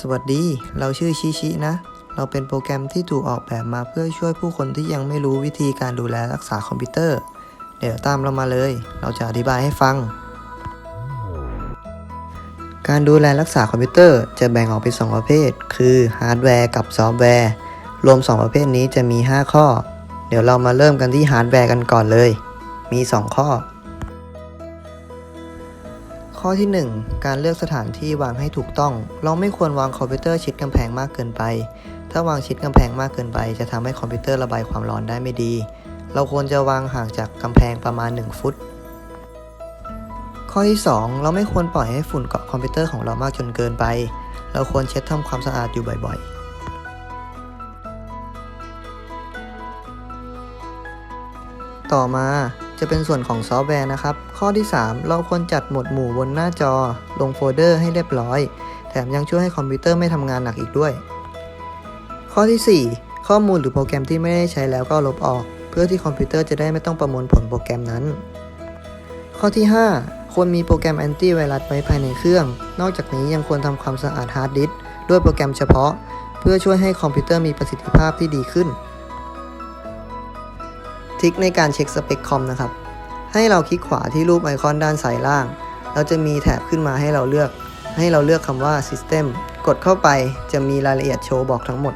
สวัสดี เราชื่อชิชินะ เราเป็นโปรแกรมที่ถูกออกแบบมาเพื่อช่วยผู้คนที่ยังไม่รู้วิธีการดูแลรักษาคอมพิวเตอร์ เดี๋ยวตามเรามาเลย เราจะอธิบายให้ฟัง การดูแลรักษาคอมพิวเตอร์จะแบ่งออกเป็น 2 ประเภท คือฮาร์ดแวร์กับซอฟต์แวร์ รวม 2 ประเภทนี้จะมี 5 ข้อ เดี๋ยวเรามาเริ่มกันที่ฮาร์ดแวร์กันก่อนเลย มี 2 ข้อ ข้อที่ 1 การเลือกสถานที่วางให้ถูกต้อง เราไม่ควรวางคอมพิวเตอร์ชิดกำแพงมากเกินไป ถ้าวางชิดกำแพงมากเกินไป จะทำให้คอมพิวเตอร์ระบายความร้อนได้ไม่ดี เราควรจะวางห่างจากกำแพงประมาณ 1 ฟุต ข้อที่ 2 เราไม่ควรปล่อยให้ฝุ่นเกาะคอมพิวเตอร์ของเรามากจนเกินไป เราควรเช็ดทำความสะอาดอยู่บ่อยๆต่อมา จะเป็นส่วนของซอฟต์แวร์นะครับ ข้อที่ 3 เราควรจัดหมวดหมู่บนหน้าจอ ลงโฟลเดอร์ให้เรียบร้อย แถมยังช่วยให้คอมพิวเตอร์ไม่ทำงานหนักอีกด้วย ข้อที่ 4 ข้อมูลหรือโปรแกรมที่ไม่ได้ใช้แล้วก็ลบออก เพื่อที่คอมพิวเตอร์จะได้ไม่ต้องประมวลผลโปรแกรมนั้น ข้อที่ 5 ควรมีโปรแกรมแอนตี้ไวรัสไว้ภายในเครื่อง นอกจากนี้ยังควรทำความสะอาดฮาร์ดดิสก์ด้วยโปรแกรมเฉพาะ เพื่อช่วยให้คอมพิวเตอร์มีประสิทธิภาพที่ดีขึ้น ทริคในการเช็คสเปคคอมนะครับ ให้เราคลิกขวาที่รูปไอคอนด้านซ้ายล่าง เราจะมีแถบขึ้นมาให้เราเลือก ให้เราเลือกคำว่า System กดเข้าไปจะมีรายละเอียดโชว์บอกทั้งหมด